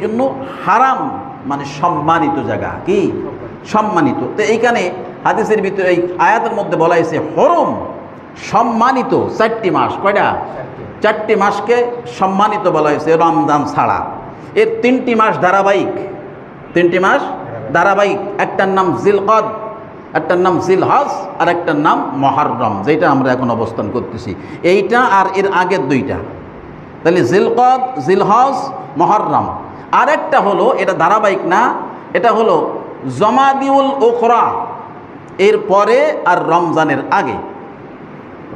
জন্য হারাম মানে সম্মানিত জায়গা, কি? সম্মানিত। তো এইখানে হাদিসের ভিতরে এই আয়াতের মধ্যে বলা হয়েছে, হরম সম্মানিত চারটি মাস, কয়টা? চারটি মাসকে সম্মানিত বলা হয়েছে, রমজান ছাড়া। এর তিনটি মাস ধারাবাহিক। তিনটি মাস ধারাবাহিক। একটার নাম জিলকদ, একটার নাম জিলহজ, আর একটার নাম মহারম, যেটা আমরা এখন অবস্থান করতেছি। এইটা আর এর আগের দুইটা। তাহলে জিলকদ, জিলহজ, মহরম। আরেকটা হলো, এটা ধারাবাহিক না, এটা হলো জমাদিউল ওখরা এর পরে আর রমজানের আগে।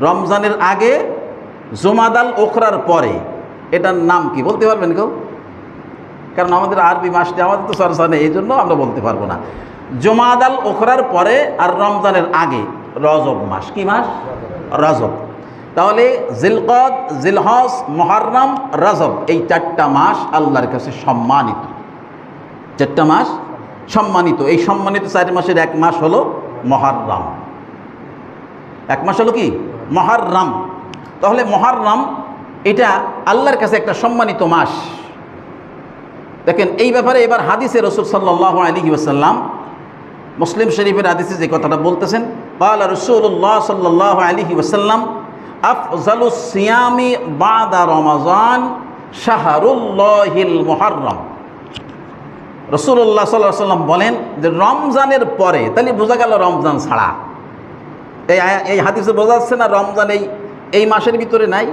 রমজানের আগে জমাদাল ওখরার পরে। এটার নাম কি বলতে পারবেন কেউ? কারণ আমাদের আরবি মাসটি আমাদের তো চর্চা নেই এই জন্য আমরা বলতে পারব না। জমাদাল ওখরার পরে আর রমজানের আগে, রজব মাস। কি মাস? রজব। তাহলে জিলকদ, জিলহস মহরম রজব, এই চারটা মাস আল্লাহর কাছে সম্মানিত। চারটা মাস সম্মানিত। এই সম্মানিত চার মাসের এক মাস হলো মহরম এক মাস হলো কি? মহরম তাহলে মহরম এটা আল্লাহর কাছে একটা সম্মানিত মাস। দেখেন, এই ব্যাপারে এবার হাদিসে রসুল সাল্লাহ আলী ওসাল্লাম মুসলিম শরীফের হাদিসে যে কথাটা বলতেছেন, কাল রসুল্লাহ সাল্লাহ আলী ওসাল্লাম আফজালু সিয়ামি বাদা রমাজান শাহরুল্লাহিল মোহারম রসুল্লাহ সাল্লাহ সাল্লাম বলেন যে রমজানের পরে, তাহলে বোঝা গেল রমজান ছাড়া। এই এই হাদিসে বোঝা যাচ্ছে না রমজান এই এই মাসের ভিতরে নাই,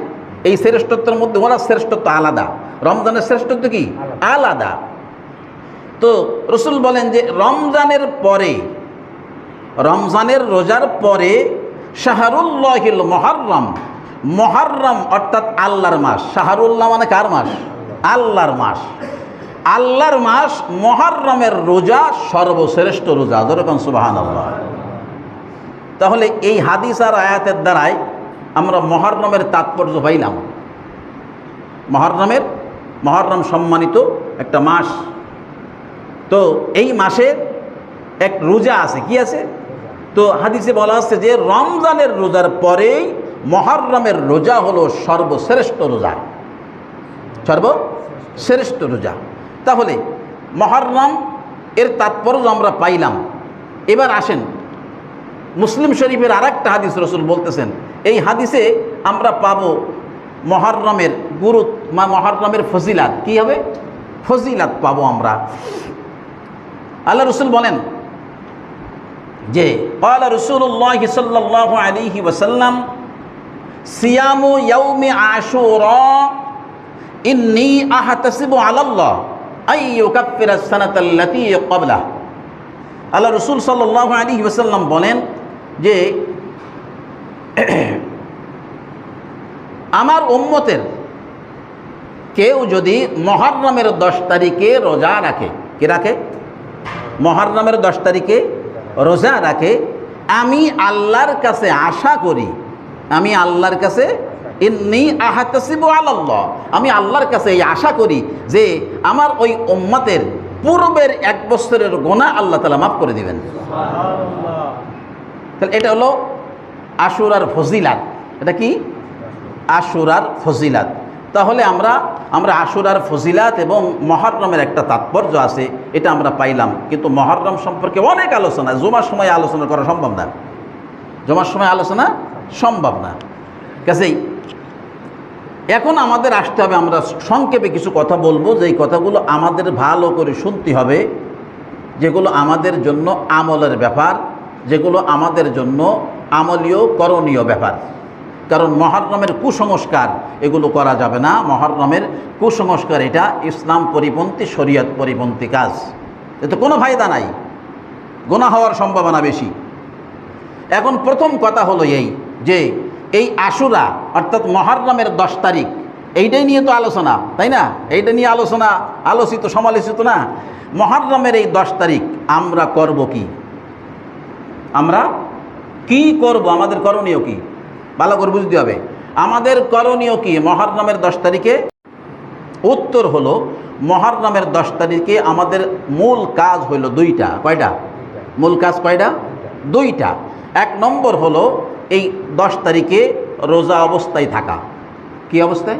এই শ্রেষ্ঠত্বের মধ্যে ওরা শ্রেষ্ঠত্ব আলাদা। রমজানের শ্রেষ্ঠত্ব কি? আলাদা। তো রসুল বলেন যে রমজানের পরে, রমজানের রোজার পরে শাহরুল্লাহিল মহারম মহারম অর্থাৎ আল্লাহর মাস। শাহরুল্লাহ মানে কার মাস? আল্লাহর মাস। আল্লাহর মাস মহারমের রোজা, সর্বশ্রেষ্ঠ রোজা। যেরকম সুবাহান আল্লাহ তাহলে এই হাদিস আর আয়াতের দ্বারাই আমরা মহরমের তাৎপর্য পাইলাম। মহরমের মহরম সম্মানিত একটা মাস। তো এই মাসে এক রোজা আছে। কি আছে? তো হাদিসে বলা হচ্ছে যে রমজানের রোজার পরেই মহরমের রোজা হলো সর্বশ্রেষ্ঠ রোজা। সর্বশ্রেষ্ঠ রোজা। তাহলে মহরম এর তাৎপর্য আমরা পাইলাম। এবার আসেন, মুসলিম শরীফের আর একটা হাদিস রসুল বলতেছেন, এই হাদিসে আমরা পাবো মহরমের গুরু মা মহরমের ফজিলাত। কি হবে? ফজিলাত পাবো আমরা। আল্লাহ রসুল বলেন যে পাল রসুল্লাহ সাল্লাহ আলিহি ওসাল্লাম সিয়ামু ইয়ৌমে আশুর ইন্নি আহাতসিবু আলাল্লাহ আই ইউকাফিরা সানাতাল্লাতি কবলা আল্লাহ রসুল সাল্লাহ আলী ওসাল্লাম বলেন যে, আমার উম্মতের কেউ যদি মহারমের দশ তারিখে রোজা রাখে, কি রাখে? মহারমের দশ তারিখে রোজা রাখে আমি আল্লাহর কাছে আশা করি আমি আল্লাহর কাছে ইন্নি আহাতাসিবু আল্লাহ আমি আল্লাহর কাছে এই আশা করি যে আমার ওই উম্মতের পূর্বের এক বছরের গোনা আল্লাহ তালা মাফ করে দিবেন। তাহলে এটা হলো আশুরার ফজিলাত। এটা কি? আশুরার ফজিলাত। তাহলে আমরা আমরা আশুরার ফজিলাত এবং মহরমের একটা তাৎপর্য আছে, এটা আমরা পাইলাম। কিন্তু মহরম সম্পর্কে অনেক আলোচনা, জমার সময় আলোচনা করা সম্ভব না। জমার সময় আলোচনা সম্ভব না। কাছেই এখন আমাদের আসতে হবে, আমরা সংক্ষেপে কিছু কথা বলব যেই কথাগুলো আমাদের ভালো করে শুনতে হবে, যেগুলো আমাদের জন্য আমলের ব্যাপার, যেগুলো আমাদের জন্য আমলীয় করণীয় ব্যাপার। কারণ মহরমের কুসংস্কার, এগুলো করা যাবে না। মহরমের কুসংস্কার এটা ইসলাম পরিপন্থী, শরীয়ত পরিপন্থী কাজ। এতে কোনো ফায়দা নাই। গোনা হওয়ার সম্ভাবনা বেশি। এখন প্রথম কথা হলো এই যে, এই আশুরা, অর্থাৎ মহরমের দশ তারিখ, এইটাই নিয়ে তো আলোচনা, তাই না? এইটা নিয়ে আলোচনা, আলোচিত, সমালোচিত না। মহরমের এই দশ তারিখ আমরা করব কি? আমরা কি করব? আমাদের করণীয় কি? ভালো করে বুঝতে হবে। আমাদের করণীয় কি? মহরমের দশ তারিখে? উত্তর হলো, মহরমের দশ তারিখে আমাদের মূল কাজ হলো দুইটা। কয়টা? মূল কাজ কয়টা? দুইটা। এক নম্বর হলো, এই দশ তারিখে রোজা অবস্থায় থাকা। কি অবস্থায়?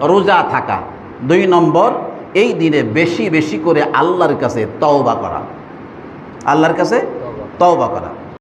রোজা থাকা। দুই নম্বর, এই দিনে বেশি বেশি করে আল্লাহর কাছে তওবা করা। আল্লাহর কাছে তওবা করা।